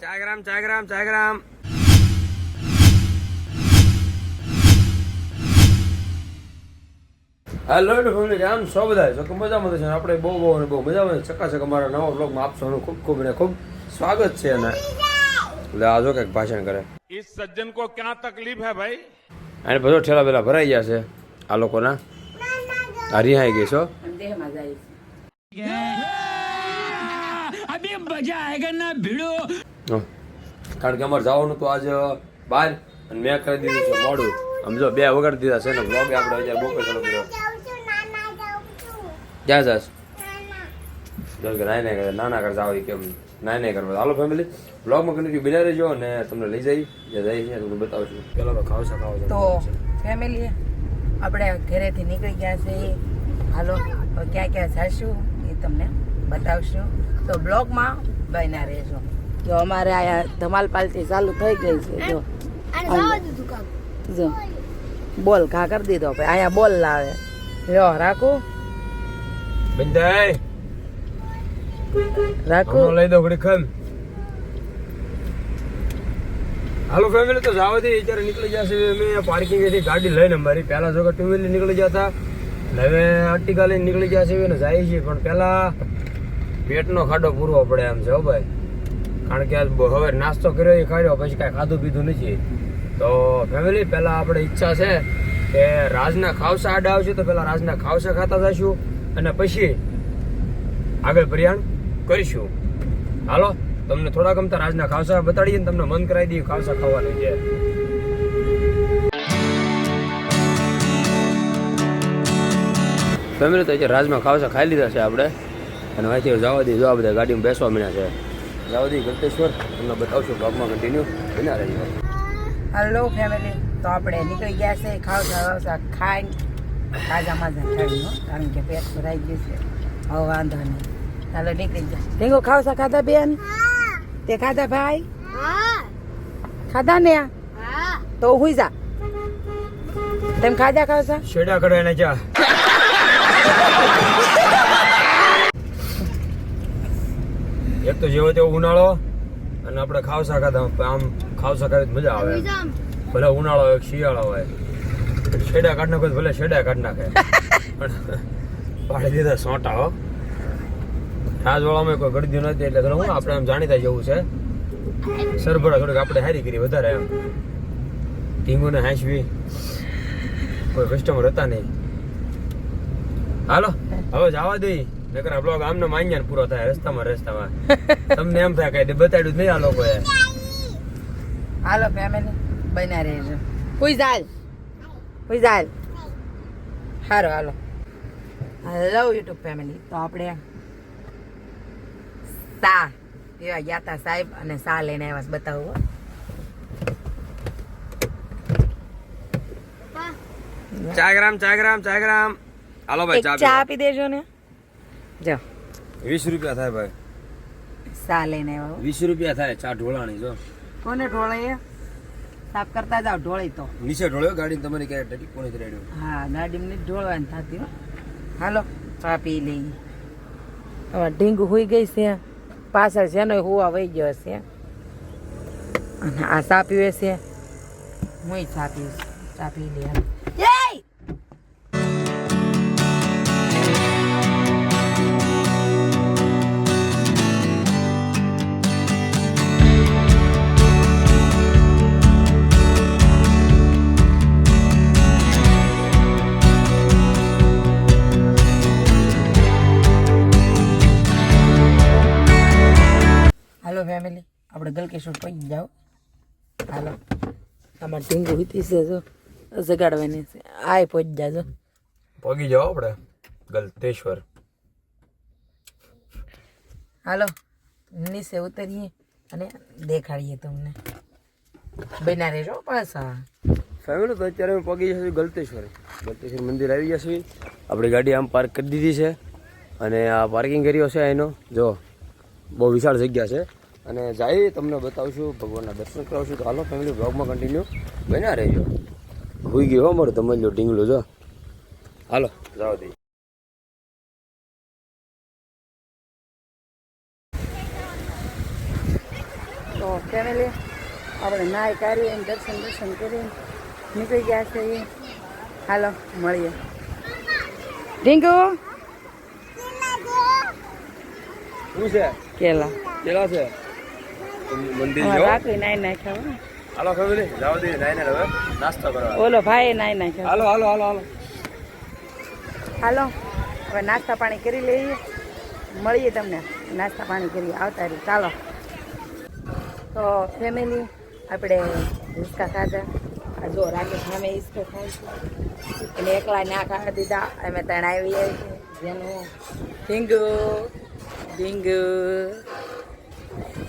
ચાગ્રામ ચાગ્રામ ચાગ્રામ hello family આમ સો બધા જો મજામાં છે આપણે બહુ બહુ બહુ મજામાં ચકાચક અમારા નવા બ્લોગમાં આપશોનું ખૂબ ખૂબ ને ખૂબ સ્વાગત છે અને એટલે આજો કંઈક ભાષણ કરે. એ સજ્જન કો ક્યાં તકલીફ હે ભાઈ અને બધો ઠેલા પેલા ભરાઈ ગયા છે આ લોકોના. આ રિહાઈ ગઈ છો દેહમાં જાય છે. કારણ કે અમારે જવાનું તો આજ બહાર અને મેં કરી દીધું છે મોડું. સમજો બે વગાડી દીધા છે ને બ્લોગ આપણે હજાર બહુ ચાલુ કર્યો ક્યાં જાસ જો કે નાય નાય કરે નાના કર જાવ કેમ નાય નાય કરવા હાલો ફેમિલી બ્લોગમાં કન્ટિન્યુ બિના રહેજો અને તમને લઈ જઈ જે જઈ છે તમને બતાવશું. પેલો તો ખાવ છે ખાવ તો ફેમિલી આપણે ઘરેથી નીકળી ગયા છે હાલો ક્યાં ક્યાં જઈશું એ તમને બતાવશું. તો બ્લોગમાં બન્યા રહેજો. જો અમારે અહીંયા ધમાલ પાલટી ચાલુ થઈ ગઈ છે જો. જો બોલ ઘા કરી દીધો ભાઈ. અહીંયા બોલ લાવે. લ્યો રાખું. બંધાય રાખું. લઈ દો ઘડી ખન. હાલો ફેમિલી તો જાવાથી અત્યારે નીકળી જશે અમે. પાર્કિંગથી ગાડી લઈને મારી પહેલાં જો ટુ વ્હીલર નીકળી જતા. હવે આર્ટિકા લઈને નીકળી જશે ને જાય છે પણ પહેલા પેટનો ખાડો પૂરવો પડે એમ છે હો ભાઈ. કારણ કે હવે નાસ્તો કર્યો, એ ખાડ્યો પછી કાંઈ ખાધું પીધું નથી. તો ફેમિલી પહેલાં આપણે ઈચ્છા છે કે રાજના ખાવસા આડા આવશે તો પહેલાં રાજના ખાવસા ખાતા જઈશું અને પછી આગળ પ્રયાણ કરીશું. હાલો, તમને થોડા ગમતા રાજના ખાવસા બતાડીએ તમને મન કરાવી દઈએ ખાવસા ખાવાનું છે ફેમિલી તો રાજમાં ખાવસા ખાઈ લીધા છે આપણે. અને અહીંથી જવા જો આ બધા ગાડીમાં બેસવા મળ્યા છે. જવા દઈએ ગલ્તેશ્વર. તમને બતાવશું બ્લોગમાં કન્ટિન્યુ બના રહેજો. હલો ફેમિલી તો આપણે નીકળી ગયા છે. ખાવ ખાવ ખાઈ તાજા માજા ખાઈ હો કારણ કે પેટ ભરાઈ ગયું છે. હવે વાંધો નહીં. ચાલો નીકળી ગયા ઢીંગો ખાવસા ખાધા બેન? તે ખાધા ભાઈ? ખાધા ને તો હુઈ જા. તેમ ખાધા ખાવસા શેડા કરે ને ચા એક તો જેવો તેવો ઉનાળો અને આપણે ખાવસા ખાધા આમ ખાવસા ખાવી મજા આવે ભલે ઉનાળો હોય શિયાળો હોય. શેડા કાઢ નાખો ભલે શેડા કાઢ નાખે. પણ પાડી દીધા સોટા હો. રાજવાળામાં કોઈ ગળદ્યું નથી એટલે હું આપણે આમ જાણીતા જેવું છે. સરભરા થોડીક આપણે હારી કરી વધારે એમ. ટીંગોને હાંસવી. કોઈ કસ્ટમર હતા નહીં. હાલો હવે જવા દઈ નકર આ બ્લોગ આમને માન્યા પૂરો થાય રસ્તામાં રસ્તામાં. તમને એમ થાય કઈ બતાડ્યું નહીં આ લોકોએ. હાલો ફેમિલી બન્યા રહેજો. કોઈ જાલ. કોઈ જાલ. હારો હાલો. હેલો યુટ્યુબ ફેમિલી તો આપણે સા એવા ગયા હતા સાહેબ અને સા લઈને આવ્યા છે બતાવું હો. ચાય ગ્રામ ચાય ગ્રામ ચાય ગ્રામ. હાલો ભાઈ ચા આપી દેજો ને. જો. વીસ રૂપિયા થાય ભાઈ. સા લઈને આવ્યા વીસ રૂપિયા થાય ચા ઢોળાણી જો. કોને ઢોળાય સાફ કરતા જાવ ઢોળી તો. નીચે ઢોળ્યો ગાડી તમારી ક્યારે ટટી કોને રેડ્યો હા ગાડીમાં નહીં ઢોળવાની થતી હાલો ચા પી લઈએ. હવે ઢીંગ હોઈ ગઈ છે. પાછળ છે ને હુવા વહી ગયો છે. અને આ ચા પીવે છે. હું ચા પીશ ચા પી લે આપણે ગલકેશ્વર પહોંચી જાઓ. હાલો. આમાં ઢીંગુ વીતી છે જો. જગાડવાની છે. આય પહોંચી જાજો. પગી જાઓ આપણે. ગલતેશ્વર. હાલો. નીચે ઉતરીએ અને દેખાડીએ તમને. બના રહેજો પાછા. ફેમિલી તો અત્યારે અમે પગી જશું ગલતેશ્વર. ગલતેશ્વર મંદિર આવી જશે. આપણી ગાડી આમ પાર્ક કરી દીધી છે. અને આ પાર્કિંગ કર્યો છે એનો જો બહુ વિશાળ જગ્યા છે. અને જાય તમને બતાવશું ભગવાનના દર્શન કરાવશું. તો હાલો ફેમિલી બ્લોગમાં કન્ટિન્યુ બન્યા રહેજો. ભૂઈ ગયો હો મારું તમે જો ઢીંગલો જો. હાલો જાઓ દઈ ફેમિલી આપણે નાય કાઢીએ ને દર્શન દર્શન કરીને નીકળી ગયા છે હાલો મળીએ. ઢીંગુ! શું છે? કેલા. કેલા છે? મંદિર અમારે રાખી નાઈ નાખ્યા હો. હાલો ફેમિલી જાવ દે હવે. નાસ્તો કરવા. ઓલો ભાઈ નાઈ નાખ્યા હાલો હાલો હાલો હાલો. હાલો હવે નાસ્તા પાણી કરી લઈએ. મળીએ તમને. નાસ્તા પાણી કરી આવતા રહી. ચાલો. તો ફેમિલી આપણે હિસકા ખાધા. આ જો રાકેશ સામે હિસકો ખાય છે. એને એકલા ના ખાવા દીધા. અમે ત્રણ આવી જાય છે જેનું ઢીંગુ ઢીંગુ.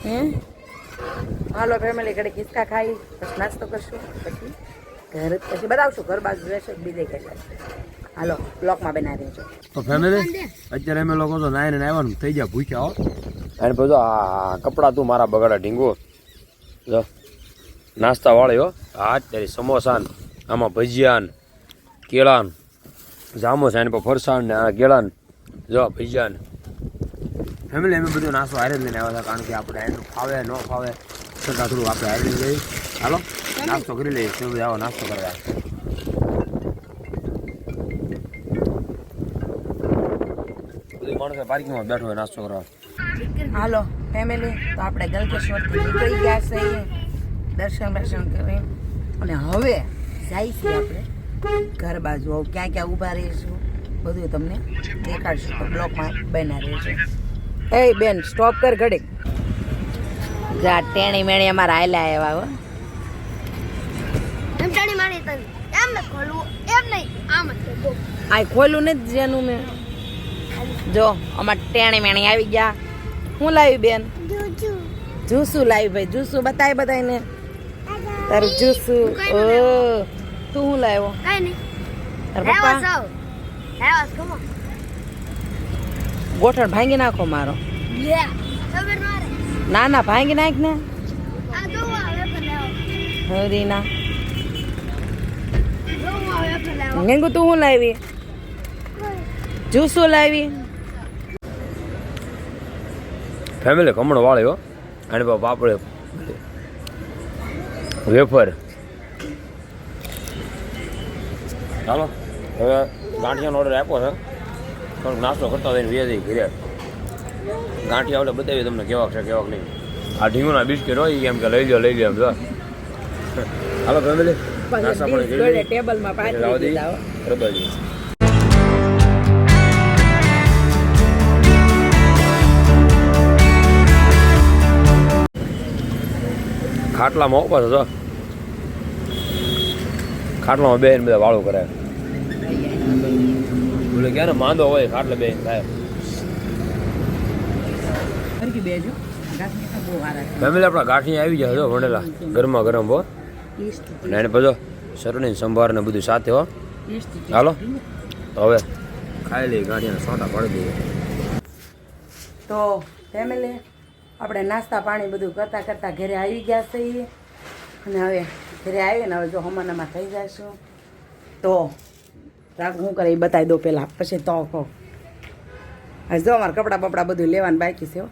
હે? હાલો ફેમિલી ઘડી કિસ્કા ખાઈ પછી નાસ્તો કરશું પછી ઘર પછી બતાવશું ઘર બાજુ રહેશે બીજે કેટલા હાલો બ્લોકમાં બનાવી રહેજો તો ફેમિલી અત્યારે અમે લોકો તો નાઈને આવ્યા થઈ ગયા ભૂખ્યા હો. અને પછી આ કપડા તું મારા બગાડા ઢીંગો. જો નાસ્તા વાળ્યો હા. આ અત્યારે સમોસા ને આમાં ભજીયા કેળાન જામો છે એની પર ફરસાણ ને આ કેળાન. જો ભજીયા ને ફેમિલી અમે બધું નાસ્તો હારે જ લઈને આવ્યા હતા કારણ કે આપણે એનું ફાવે ન ફાવે છતાં થોડું આપણે હારે લઈ હાલો નાસ્તો કરી લઈએ. શું બધું આવો નાસ્તો કરવા. માણસો પાર્કિંગમાં બેઠો હોય નાસ્તો કરવા. હાલો ફેમિલી તો આપણે ગલકેશ્વરથી નીકળી ગયા છે દર્શન દર્શન કરી. અને હવે જાય છે આપણે ઘર બાજુ. ક્યાં ક્યાં ઊભા રહીશું બધું તમને દેખાડશું. તો બ્લોકમાં બના રહેશે એ બેન સ્ટોપ કર ઘડીક. જા ટેણી મેણી અમારા આયલા આવ્યા હો. એમ ટેણી મારી તને એમ ન ખોલું એમ નહીં આમ જ. આ ખોલું નથી જેનું મેં. જો અમાર ટેણી મેણી આવી ગયા. હું લાવી બેન? જુસુ લાવી ભાઈ જુસુ બતાય બધાને તારું જુસુ ઓ તું હું લાવ્યો? કાંઈ નહીં. તારા હેવા પપ્પા સૌ. હેવા come on. ગોઠણ ભાંગી નાખો મારો. ન. ના ભાંગી નાખ ને. હરી ના. તું શું લાવી? જૂસું લાવી? ફેમિલી કમણ વાળ્યો હો. અને પાપડે વેફર. ચાલો હવે ગાંઠિયાનો ઓર્ડર આપ્યો છે. થોડોક નાસ્તો કરતા થઈને વ્યાજી ઘરે. ગાંઠિયા આવડે બતાવીએ તમને કેવાક છે કેવાક નહીં. આ ઢીંગુના બિસ્કિટ હોય એમ કે લઈ લો લઈ લો એમ જો. હાલો ફેમિલી નાસ્તા પણ ટેબલમાં બરાબર. ખાટલામાં ઉપર છો ખાટલામાં બેન બધા વાળું કરે બોલે ક્યારે માંદો હોય ખાટલે ગાંઠિયા બહુ ફેમિલી આપણા ગાંઠી આવી જાય જો ભણેલા. ગરમા ગરમ હો. અને એને પછી સરણી સંભાર ને બધું સાથે હો. હાલો. તો હવે ખાઈ લઈ ગાંઠિયાને સોટા પાડી દઈએ. તો ફેમિલી આપણે નાસ્તા પાણી બધું કરતાં કરતાં ઘરે આવી ગયા છીએ. અને હવે ઘરે આવીને હવે જો હમણાંમાં થઈ જશું. તો રાખ હું કરે એ બતાવી દો પહેલાં પછી તો કહો. હવે જો અમારે કપડાં બપડા બધું લેવાનું બાકી છે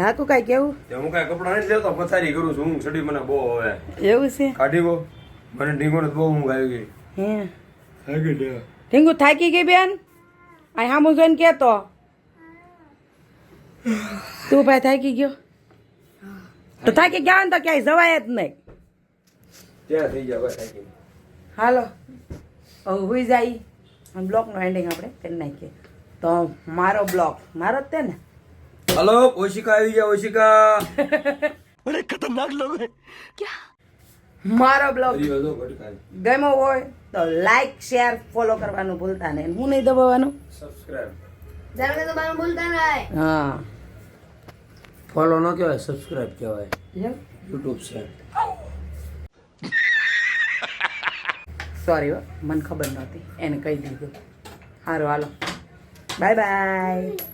રાખું કાંઈ કેવું? હું કાંઈ કપડાં નથી લેતો પથારી કરું છું. હું ચડી મને બહુ હવે. એવું છે? કાઢી ગો મને ઢીંગો બહુ ઊંઘ આવી ગઈ. હે? થાકી ગયા. ઢીંગુ થાકી ગઈ બેન? આ હામું જોઈને કહેતો તું ભાઈ થાકી ગયો? તો થાકી ગયા હોય ને તો ક્યાંય જવાય જ નહીં. ત્યાં થઈ જાય હાલો. હવે હુઈ જાય અને બ્લોકનો એન્ડિંગ આપણે કરી નાખીએ. તો મારો બ્લોક મારો જ તે ને? હલો ઓશિકા આવી ગયા ઓશિકા. મારો બ્લોગ ફરી મારો બ્લોગ ગમ્યો હોય તો લાઈક શેર ફોલો કરવાનું ભૂલતા નહીં. હું નહીં દબાવવાનું? સબસ્ક્રાઇબ જાણકે દબાવવાનું ભૂલતા નહીં. હા. ફોલો ન કહેવાય સબસ્ક્રાઇબ કહેવાય. યુટ્યુબ છે. સોરી મને ખબર નહોતી. એને કહી દીધું. સારું હાલો. Bye bye